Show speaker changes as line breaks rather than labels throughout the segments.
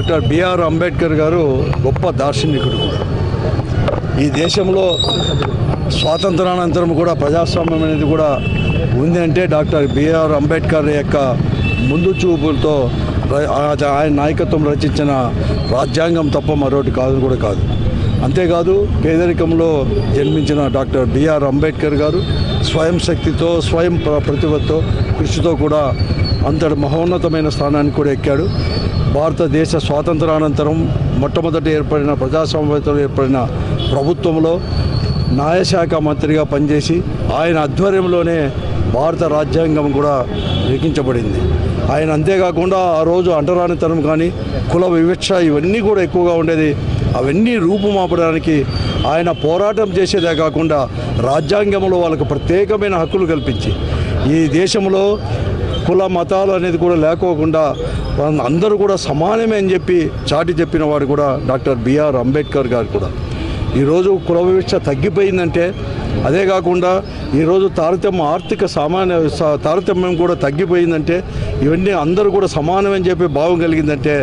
Doctor BR Ambedkar గారు గొప్ప దార్శనికుడు కూడా. ఈ దేశంలో స్వాతంత్రానంతరం కూడా ప్రజాస్వామ్యం అనేది కూడా ఉంది అంటే డాక్టర్ బిఆర్ అంబేద్కర్ యొక్క ముందు చూపులతో ఆయన నాయకత్వం రచించిన రాజ్యాంగం తప్ప మరొకటి కాదు కూడా కాదు. అంతేకాదు పేదరికంలో జన్మించిన డాక్టర్ బిఆర్ అంబేద్కర్ గారు స్వయం శక్తితో స్వయం ప్ర- ప్రతిభతో కృషితో కూడా అంతటి మహోన్నతమైన స్థానానికి కూడా ఎక్కాడు. భారతదేశ స్వాతంత్రానంతరం మొట్టమొదటి ఏర్పడిన ప్రజాస్వామ్యంతో ఏర్పడిన ప్రభుత్వంలో న్యాయశాఖ మంత్రిగా పనిచేసి ఆయన ఆధ్వర్యంలోనే భారత రాజ్యాంగం కూడా లిఖించబడింది. ఆయన అంతేకాకుండా ఆ రోజు అంటరానితనం కానీ కుల వివక్ష ఇవన్నీ కూడా ఎక్కువగా ఉండేది అవన్నీ రూపుమాపడానికి ఆయన పోరాటం చేసేదే కాకుండా రాజ్యాంగంలో వాళ్ళకు ప్రత్యేకమైన హక్కులు కల్పించి ఈ దేశంలో కుల మతాలు అనేది కూడా లేకోకుండా అందరూ కూడా సమానమే అని చెప్పి చాటి చెప్పిన వాడు కూడా డాక్టర్ బిఆర్ అంబేద్కర్ గారు కూడా. ఈరోజు కుల వివక్ష తగ్గిపోయిందంటే అదే కాకుండా ఈరోజు తారతమ్యం ఆర్థిక సామాన్య తారతమ్యం కూడా తగ్గిపోయిందంటే ఇవన్నీ అందరూ కూడా సమానమని చెప్పి భావం కలిగిందంటే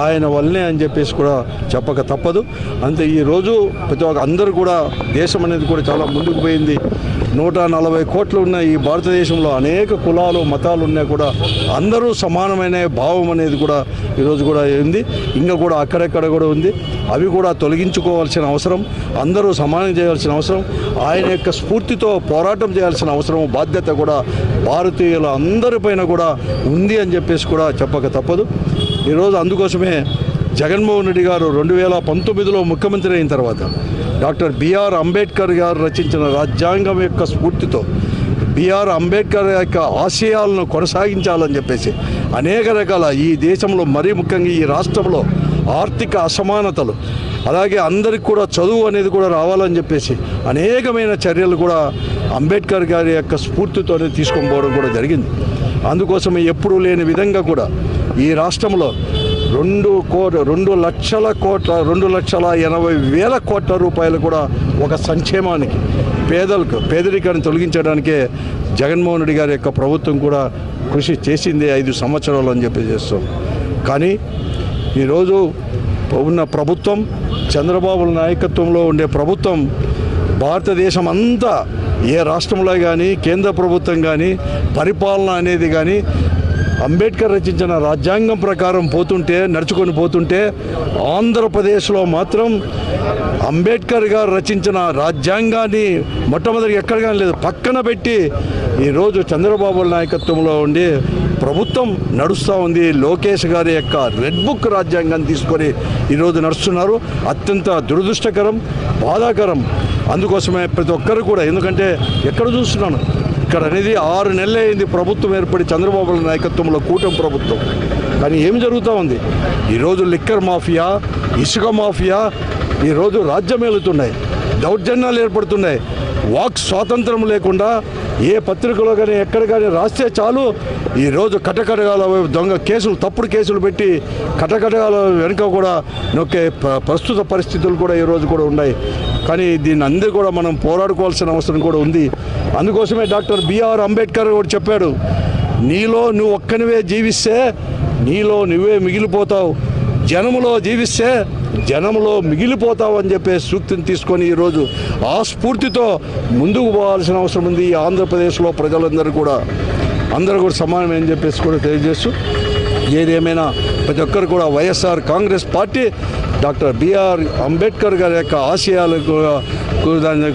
ఆయన వల్లనే అని చెప్పేసి కూడా చెప్పక తప్పదు. అంతే ఈరోజు ప్రతి ఒక్క అందరూ కూడా దేశం అనేది కూడా చాలా ముందుకు పోయింది. నూట నలభై కోట్లు ఉన్న ఈ భారతదేశంలో అనేక కులాలు మతాలు ఉన్నా కూడా అందరూ సమానమైన భావం అనేది కూడా ఈరోజు కూడా ఉంది. ఇంకా కూడా అక్కడెక్కడ కూడా ఉంది. అవి కూడా తొలగించుకోవాల్సిన అవసరం అందరూ సమానం చేయాల్సిన అవసరం. ఆయన యొక్క స్ఫూర్తితో పోరాటం చేయాల్సిన అవసరం బాధ్యత కూడా భారతీయుల అందరిపైన కూడా ఉంది అని చెప్పేసి కూడా చెప్పక తప్పదు. ఈరోజు అందుకోసమే జగన్మోహన్ రెడ్డి గారు రెండు వేల పంతొమ్మిదిలో ముఖ్యమంత్రి అయిన తర్వాత డాక్టర్ బిఆర్ అంబేద్కర్ గారు రచించిన రాజ్యాంగం యొక్క స్ఫూర్తితో బిఆర్ అంబేద్కర్ యొక్క ఆశయాలను కొనసాగించాలని చెప్పేసి అనేక రకాల ఈ దేశంలో మరీ ముఖ్యంగా ఈ రాష్ట్రంలో ఆర్థిక అసమానతలు అలాగే అందరికి కూడా చదువు అనేది కూడా రావాలని చెప్పేసి అనేకమైన చర్యలు కూడా అంబేద్కర్ గారి యొక్క స్ఫూర్తితోనే తీసుకొని పోవడం కూడా జరిగింది. అందుకోసం ఎప్పుడూ లేని విధంగా కూడా ఈ రాష్ట్రంలో రెండు కోట రెండు లక్షల కోట్ల రెండు లక్షల ఎనభై వేల కోట్ల రూపాయలు కూడా ఒక సంక్షేమానికి పేదలకు పేదరికాన్ని తొలగించడానికే జగన్మోహన్ రెడ్డి గారి యొక్క ప్రభుత్వం కూడా కృషి చేసింది ఐదు సంవత్సరాలు అని చెప్పి చేస్తాం. కానీ ఈరోజు ఉన్న ప్రభుత్వం చంద్రబాబు నాయకత్వంలో ఉండే ప్రభుత్వం భారతదేశం అంతా ఏ రాష్ట్రంలో కానీ కేంద్ర ప్రభుత్వం కానీ పరిపాలన అనేది కానీ అంబేద్కర్ రచించిన రాజ్యాంగం ప్రకారం పోతుంటే నడుచుకొని పోతుంటే ఆంధ్రప్రదేశ్లో మాత్రం అంబేద్కర్ గారు రచించిన రాజ్యాంగాన్ని మొట్టమొదటి ఎక్కడ కానీ లేదు పక్కన పెట్టి ఈరోజు చంద్రబాబు నాయకత్వంలో ఉండి ప్రభుత్వం నడుస్తూ ఉంది. లోకేష్ గారి యొక్క రెడ్ బుక్ రాజ్యాంగాన్ని తీసుకొని ఈరోజు నడుస్తున్నారు. అత్యంత దురదృష్టకరం బాధాకరం. అందుకోసమే ప్రతి ఒక్కరు కూడా ఎందుకంటే ఎక్కడ చూస్తున్నాను? ఇక్కడ అనేది ఆరు నెలలు అయింది ప్రభుత్వం ఏర్పడి చంద్రబాబు నాయకత్వంలో కూటమి ప్రభుత్వం. కానీ ఏం జరుగుతూ ఉంది? ఈరోజు లిక్కర్ మాఫియా ఇసుక మాఫియా ఈరోజు రాజ్యం ఏలుతున్నాయి దౌర్జన్యాలు ఏర్పడుతున్నాయి. వాక్ స్వాతంత్రం లేకుండా ఏ పత్రికలో కానీ ఎక్కడ కానీ రాస్తే చాలు. ఈరోజు కటకటగాల దొంగ కేసులు తప్పుడు కేసులు పెట్టి కటకటగాల వెనుక కూడా నొక్కే ప్రస్తుత పరిస్థితులు కూడా ఈరోజు కూడా ఉన్నాయి. కానీ దీన్ని అందరూ కూడా మనం పోరాడుకోవాల్సిన అవసరం కూడా ఉంది. అందుకోసమే డాక్టర్ బిఆర్ అంబేద్కర్ కూడా చెప్పాడు నీలో నువ్వు ఒక్కనివే జీవిస్తే నీలో నువ్వే మిగిలిపోతావు. జనములో జీవిస్తే జనంలో మిగిలిపోతామని చెప్పే సూక్తిని తీసుకొని ఈరోజు ఆ స్ఫూర్తితో ముందుకు పోవాల్సిన అవసరం ఉంది ఈ ఆంధ్రప్రదేశ్లో ప్రజలందరూ కూడా. అందరూ కూడా సమానమే అని చెప్పేసి కూడా తెలియజేస్తూ ఏదేమైనా ప్రతి ఒక్కరు కూడా YSR Congress party doctor BR Ambedkar గారి యొక్క ఆశయాలకు దాని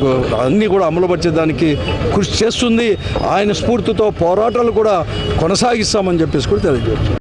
అన్నీ కూడా అమలుపరిచేదానికి కృషి చేస్తుంది. ఆయన స్ఫూర్తితో పోరాటాలు కూడా కొనసాగిస్తామని చెప్పేసి కూడా తెలియజేస్తుంది